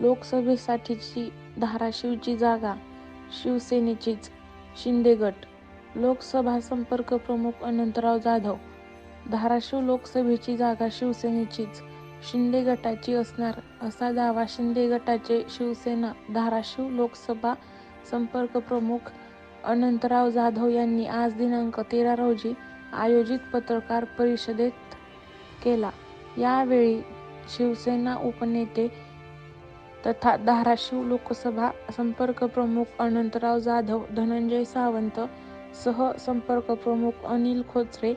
लोकसभेसाठीची धाराशिवची जागा शिवसेनेचीच. शिंदे गट. लोकसभा संपर्क प्रमुख अनंतराव जाधव. धाराशिव लोकसभेची जागा शिवसेनेचीच. शिंदे गटाची असणार असा दावा शिंदे गटाचे शिवसेना धाराशिव लोकसभा संपर्क प्रमुख अनंतराव जाधव यांनी आज दिनांक तेरा रोजी आयोजित पत्रकार परिषदेत केला. यावेळी शिवसेना उपनेते तथा धाराशिव लोकसभा संपर्क प्रमुख अनंतराव जाधव धनंजय सावंत सह संपर्क प्रमुख अनिल खोचरे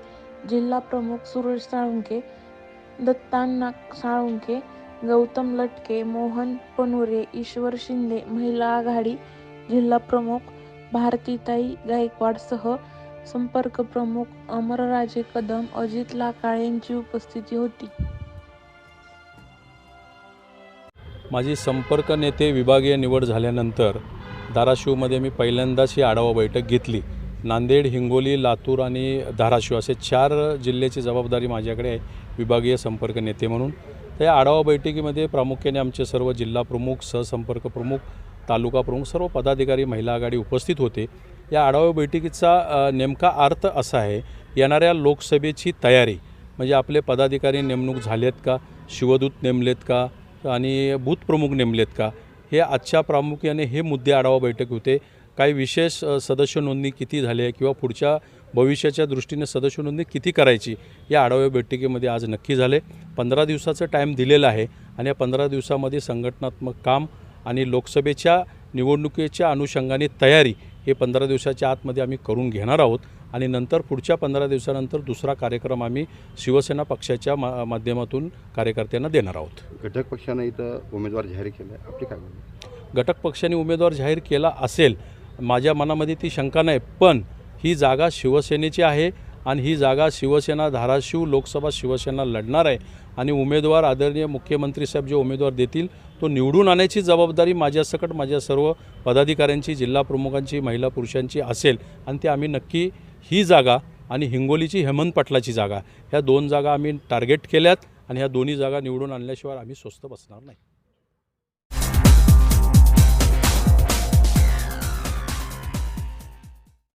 जिल्हा प्रमुख सुरेश साळुंके दत्तांना साळुंके गौतम लटके मोहन पनुरे ईश्वर शिंदे महिला आघाडी जिल्हा प्रमुख भारतीताई गायकवाडसह संपर्क प्रमुख अमरराजे कदम अजित लाकाळ यांची उपस्थिती होती. माझी संपर्क नेते विभागीय निवड झाल्यानंतर धाराशिवमध्ये मी पहिल्यांदाच ही आढावा बैठक घेतली. नांदेड हिंगोली लातूर आणि धाराशिव असे चार जिल्ह्याची जबाबदारी माझ्याकडे आहे विभागीय संपर्क नेते म्हणून. तर या आढावा बैठकीमध्ये प्रामुख्याने आमचे सर्व जिल्हा प्रमुख सहसंपर्क प्रमुख तालुका प्रमुख सर्व पदाधिकारी महिला आघाडी उपस्थित होते. या आढावा बैठकीचा नेमका अर्थ असा आहे येणाऱ्या लोकसभेची तयारी म्हणजे आपले पदाधिकारी नेमणूक झालेत का शिवदूत नेमलेत का आणि बूथ प्रमुख नेमलेत का? हे आजच्या प्रामुख्याने हे मुद्दे आढावा बैठक होते. काही विशेष सदस्य नोंदणी किती झाली आहे किंवा पुढच्या भविष्याच्या दृष्टीने सदस्य नोंदणी किती करायची या आढाव्या बैठकीमध्ये आज नक्की झाले. पंधरा दिवसाचं टाईम दिलेलं आहे आणि या पंधरा दिवसामध्ये संघटनात्मक काम आणि लोकसभेच्या निवडणुकीच्या अनुषंगाने तयारी हे पंधरा दिवसाच्या आतमध्ये आम्ही करून घेणार आहोत. आणि नंतर पुढच्या पंधरा दिवसानंतर दुसरा कार्यक्रम आम्ही शिवसेना पक्षाच्या मा माध्यमातून कार्यकर्त्यांना देणार आहोत. घटक पक्षानं इथं उमेदवार जाहीर केला. आपली काय? घटक पक्षाने उमेदवार जाहीर केला असेल माझ्या मनामध्ये ती शंका नाही पण ही जागा शिवसेनेची आहे. आणि ही जागा शिवसेना धाराशिव लोकसभा शिवसेना लढणार आहे. आणि उमेदवार आदरणीय मुख्यमंत्री साहेब जे उमेदवार देतील तो निवडून आणण्याची जबाबदारी माझ्यासकट माझ्या सर्व पदाधिकाऱ्यांची जिल्हा प्रमुखांची महिला पुरुषांची असेल. आणि ते आम्ही नक्की ही जागा आणि हिंगोलीची हेमंत पाटलाची जागा ह्या दोन जागा आम्ही टार्गेट केल्यात आणि ह्या दोन्ही जागा निवडून आणल्याशिवाय आम्ही स्वस्त बसणार नाही.